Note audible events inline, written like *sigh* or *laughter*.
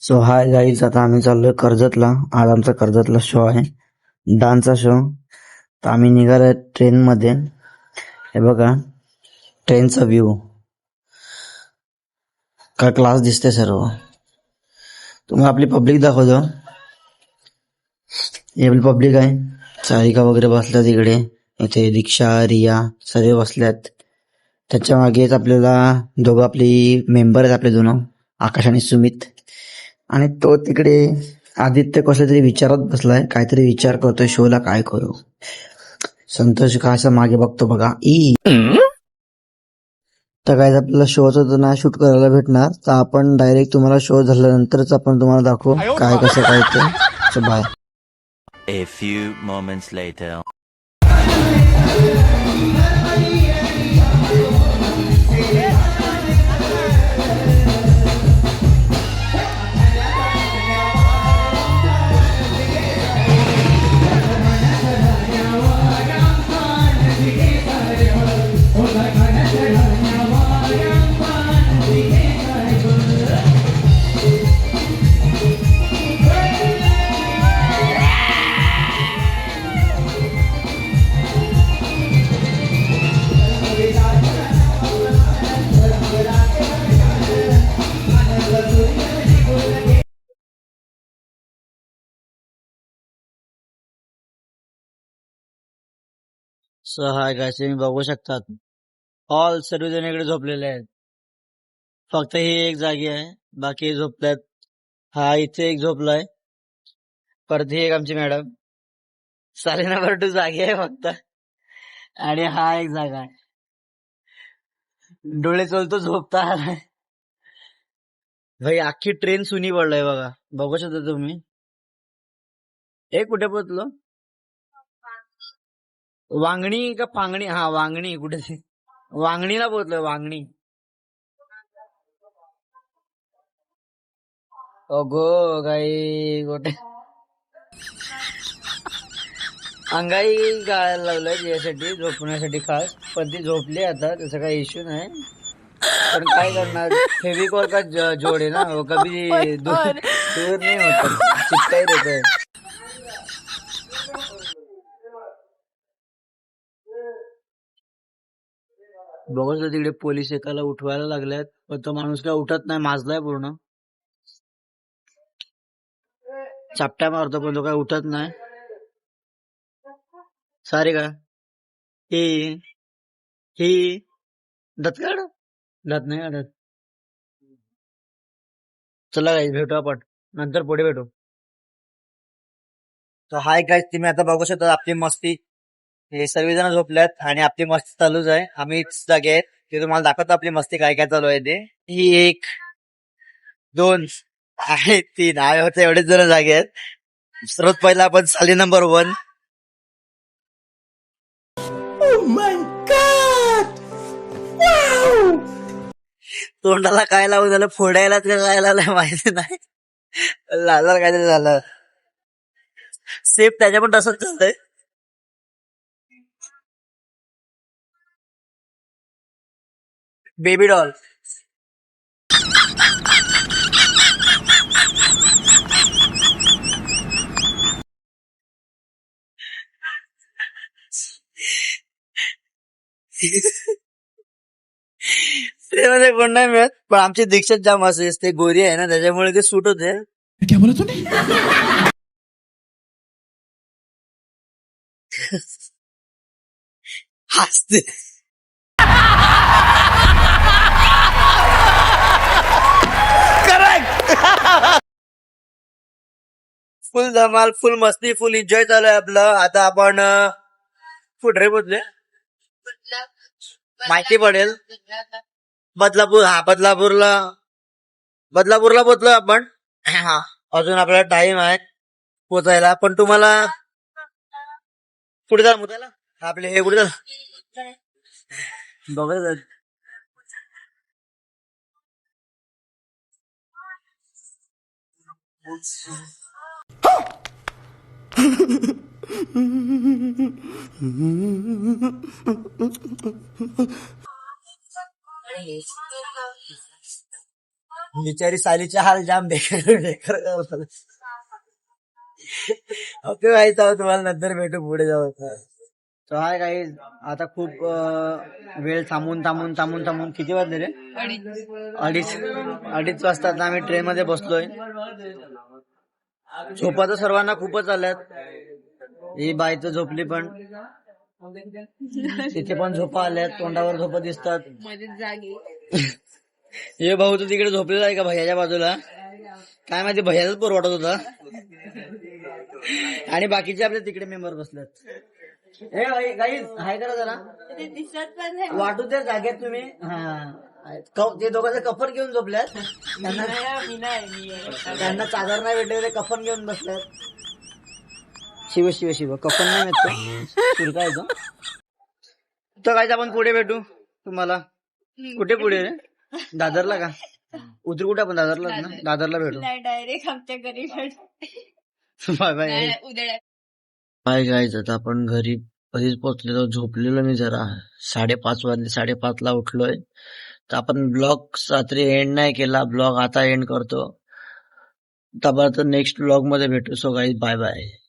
So hi guys आता आम्ही चाललोय कर्जतला. आज आमचा कर्जतला शो आहे. डान्सचा शो तर आम्ही निघालोय ट्रेन मध्ये हे बघा ट्रेनचा व्ह्यू काय क्लास दिसते सर्व? तुम्हाला आपली पब्लिक दाखवतो. ही आपली पब्लिक आहे. सारिका वगैरे बसल्यात इकडे. इथे दीक्षा रिया सर्व बसल्यात. त्याच्या मागेच आपल्याला दोघं आपली मेंबर आहेत आपले दोन. आकाश आणि सुमित. आणि तो तिकडे आदित्य कसल्या तरी विचारात बसलाय काहीतरी विचार करतोय शोला काय करू? संतोष का असं मागे बघतो बघा. ई. तर काय आपल्याला शोचं तर नाही शूट करायला भेटणार तर आपण डायरेक्ट तुम्हाला शो झाल्यानंतरच आपण तुम्हाला दाखवू काय कसं काय ते. Bye A few moments later. सहाय काय तुम्ही बघू शकतात. ऑल सर्वजण इकडे झोपलेले आहेत. फक्त ही एक जागी आहे. बाकी झोपल्यात हा इथे एक झोपलाय. परत ही एक आमची मॅडम. साली नंबर टू जागी आहे फक्त. आणि हा एक जागा आहे. डोळे चोलतो झोपता आलाय भाई अख्खी ट्रेन सुनी पडलाय बघा. बघू शकता तुम्ही. एक कुठे पोहोचलो? वांगणी का पांगणी? हा वांगणी. कुठे? वांगणीला पोहोचलोय वांगणी. अगो गाई गोटे अंगाई गायला लावलंय यासाठी झोपण्यासाठी खास. पण ती झोपली आता त्याचा काही इश्यू नाही. पण काय करणार? फेविकॉल का जोड आहे ना? वो कभी *laughs* दूर दूर नाही होत. चिपकाई देतोय. बघत होतो तिकडे पोलीस एकाला उठवायला लागल्यात. पण तो माणूस काय उठत नाही माजलाय पूर्ण. चापट्या मारतो पण तो काय उठत नाही. सारे का? हे हे दत काढ. दत नाही काढत. चला गाईज भेटू आपण. नंतर पुढे भेटू. तर हाय काय तुम्ही आता बघू शकता आपली मस्ती. हे सर्वजण झोपल्यात आणि आपली मस्ती चालूच आहे. आम्ही जागे आहेत. ते तुम्हाला दाखवतो आपली मस्ती काय काय चालू आहे ते. ही एक दोन आहे तीन. आहे होते एवढेच जण जागे आहेत. सर्वात पहिला आपण साली नंबर वन तोंडाला काय लावून झालं? फोडायला का काय लावलं माहिती नाही. लाला काहीतरी झालं. सेफ त्याच्या पण तसंच झालंय. बेबी डॉल ते मध्ये कोण नाही मिळत पण आमची दीक्षाच जाम असे ते गोरी आहे ना त्याच्यामुळे ते सूट होते क्या बोला तूने हसते फुल धमाल फुल मस्ती फुल एन्जॉय चालू आहे आपलं. आता आपण कुठे पोचले माहिती पडेल. बदलापूर हा बदलापूरला बदलापूरला पोचलो आपण. हा अजून आपल्याला टाइम आहे पोचायला. पण तुम्हाला पुढे जा मुदाला आपले हे कुठे जा बघत बिचारी सालीचे हाल जाम बेकार बेकार ओके माहीत आहोत तुम्हाला नंतर भेटू पुढे जाऊ तर हाय काही आता खूप वेळ थांबून थांबून थांबून थांबून किती वाजले रे? अडीच अडीच वाजता आम्ही ट्रेन मध्ये बसलोय. झोपा तर सर्वांना खूपच आल्यात. ही बाई तर झोपली पण. तिथे पण झोपा आल्यात तोंडावर झोपा दिसतात. हे भाऊ तर तिकडे झोपलेला आहे का भैयाच्या बाजूला? काय माहिती भैयाचाच पोर वाटत होता. आणि बाकीचे आपले तिकडे मेंबर बसलेत. हे काही हाय करा जरा. वाटू त्या जागेत तुम्ही. हा. क- ते दोघांचे कफन घेऊन झोपल्यात *laughs* त्यांना त्यांना चादर नाही भेटले ते कफन घेऊन बसल्यात. शिव शिव शिव. कफन नाही मिळत तर काय आपण पुढे भेटू तुम्हाला. कुठे पुढे रे? दादरला का? उतरू कुठे आपण? दादरला ना? दादरला भेटू. डायरेक्ट आमच्या घरी बाय बाय. उद्या. काय आता आपण घरी कधीच पोहोचलेलो झोपलेलो मी जरा. साडेपाच वाजले साडेपाच ला उठलोय. तर आपण ब्लॉग रात्री एंड नाही केला ब्लॉग आता एंड करतो. तर नेक्स्ट ब्लॉगमध्ये भेटू. So guys bye bye